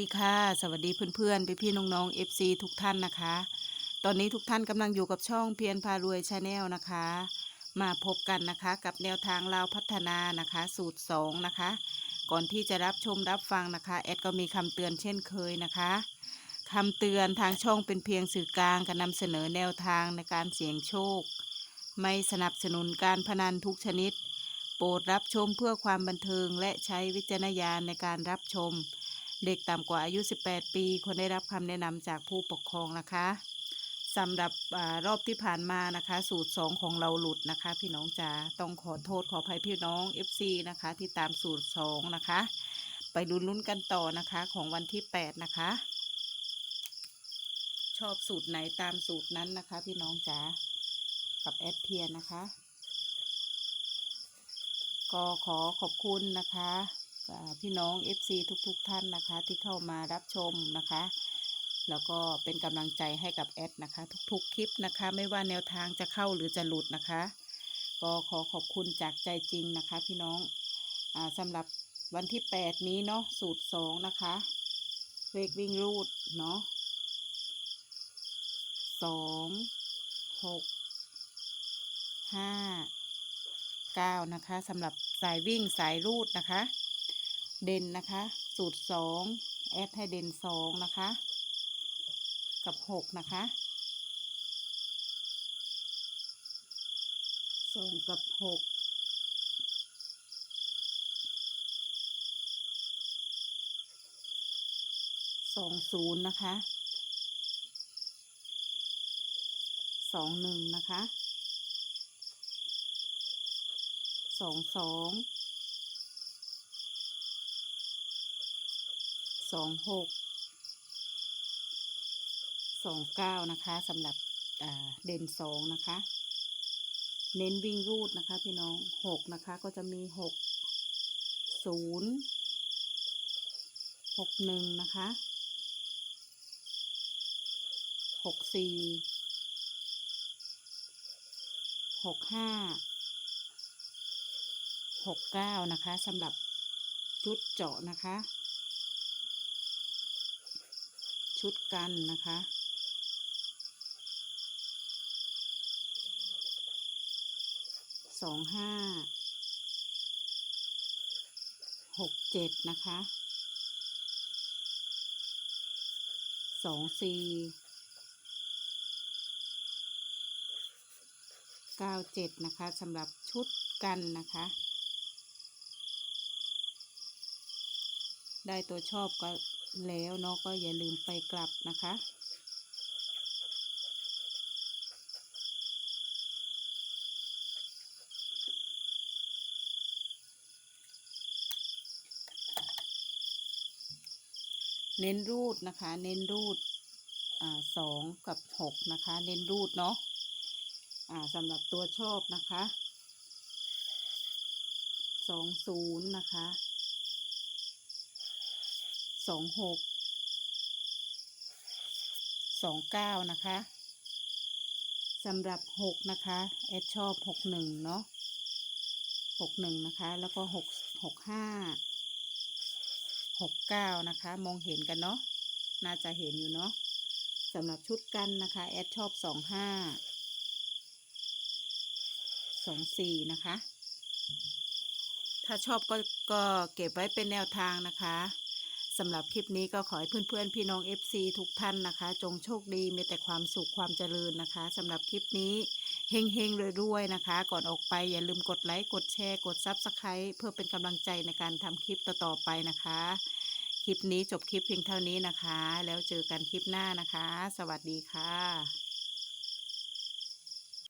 ดีค่ะ สวัสดีเพื่อนๆ พี่ๆน้องๆ FC ทุกท่านนะคะ ตอนนี้ทุกท่านกำลังอยู่กับช่องเพียรพารวยชาแนลนะคะ มาพบกันนะคะกับแนวทางเราวพัฒนานะคะ สูตร 2 นะคะ ก่อนที่จะรับชมรับฟังนะคะ แอดก็มีคำเตือนเช่นเคยนะคะคำเตือนทางช่องเป็นเพียงสื่อกลางการนำเสนอแนวทางในการเสี่ยงโชค ไม่สนับสนุนการพนันทุกชนิด โปรดรับชมเพื่อความบันเทิงและใช้วิจารณญาณในการรับชม เด็กต่ำกว่าอายุ 18 ปีควรได้รับคำแนะนำจากผู้ปกครองนะคะสำหรับอรอบที่ผ่านมานะคะ สูตร 2 ของเราหลุดนะคะ พี่น้องจ๋าต้องขอโทษขออภัยพี่น้อง FC นะคะ ที่ตามสูตร 2 นะคะ ไปลุ้นลุ้นกันต่อนะคะของวันที่ 8 นะคะ ชอบสูตรไหนตามสูตรนั้นนะคะ พี่น้องจ๋ากับแอดเพียนนะคะ ก็ขอขอบคุณนะคะ พี่น้อง FC ทุกๆทท่านนะคะ ที่เข้ามารับชมนะคะ แล้วก็เป็นกำลังใจให้กับแอดนะคะ ทุกๆ คลิปนะคะ ไม่ว่าแนวทางจะเข้าหรือจะหลุดนะคะ ก็ขอขอบคุณจากใจจริงนะคะ พี่น้องอสำหรับวันที่ 8 นี้เนาะสูตร 2 นะคะเลขวิ่งรูดเนาะสองหกห้า9นะคะสำหรับสายวิ่งสายรูดนะคะ เด่นนะคะ สูตร2แอดให้เด่น2นะคะ กับ6นะคะ2กับ6 2 0นย์นะคะ2 1นะคะสองสอง สองหกสองเก้านะคะสำหรับเด่นสองนะคะ เน้นวิ่งรูดนะคะ พี่น้องหกนะคะก็จะมีหกศูนย์หกหนึ่งนะคะหกสี่หกห้าหกเก้านะคะสำหรับชุดเจาะนะคะ ชุดกันนะคะ สองห้า หกเจ็ดนะคะ สองสี่ เก้าเจ็ดนะคะสำหรับชุดกันนะคะ ได้ตัวชอบก็แล้วเนาะก็อย่าลืมไปกลับนะคะ เน้นรูดนะคะ เน้นรูดอ่าสองกับหกนะคะ เน้นรูดเนาะอ่าสำหรับตัวชอบนะคะสองศูนย์นะคะ สองหกสองเก้านะคะสำหรับหกนะคะแอดชอบหกหนึ่งเนาะหกหนึ่งนะคะแล้วก็หกหกห้าหกเก้านะคะ มองเห็นกันเนาะน่าจะเห็นอยู่เนาะสำหรับชุดกันนะคะแอดชอบสองห้าสองสี่นะคะ ถ้าชอบก็ก็เก็บไว้เป็นแนวทางนะคะ สำหรับคลิปนี้ก็ขอให้เพื่อนๆ พี่น้อง FC ทุกท่านนะคะ จงโชคดีมีแต่ความสุขความเจริญนะคะสำหรับคลิปนี้เฮงเฮงๆรวยๆนะคะ ก่อนออกไปอย่าลืมกดไลค์กดแชร์กด Subscribe เพื่อเป็นกำลังใจในการทำคลิปต่อๆไปนะคะ คลิปนี้จบคลิปเพียงเท่านี้นะคะ แล้วเจอกันคลิปหน้านะคะ สวัสดีค่ะ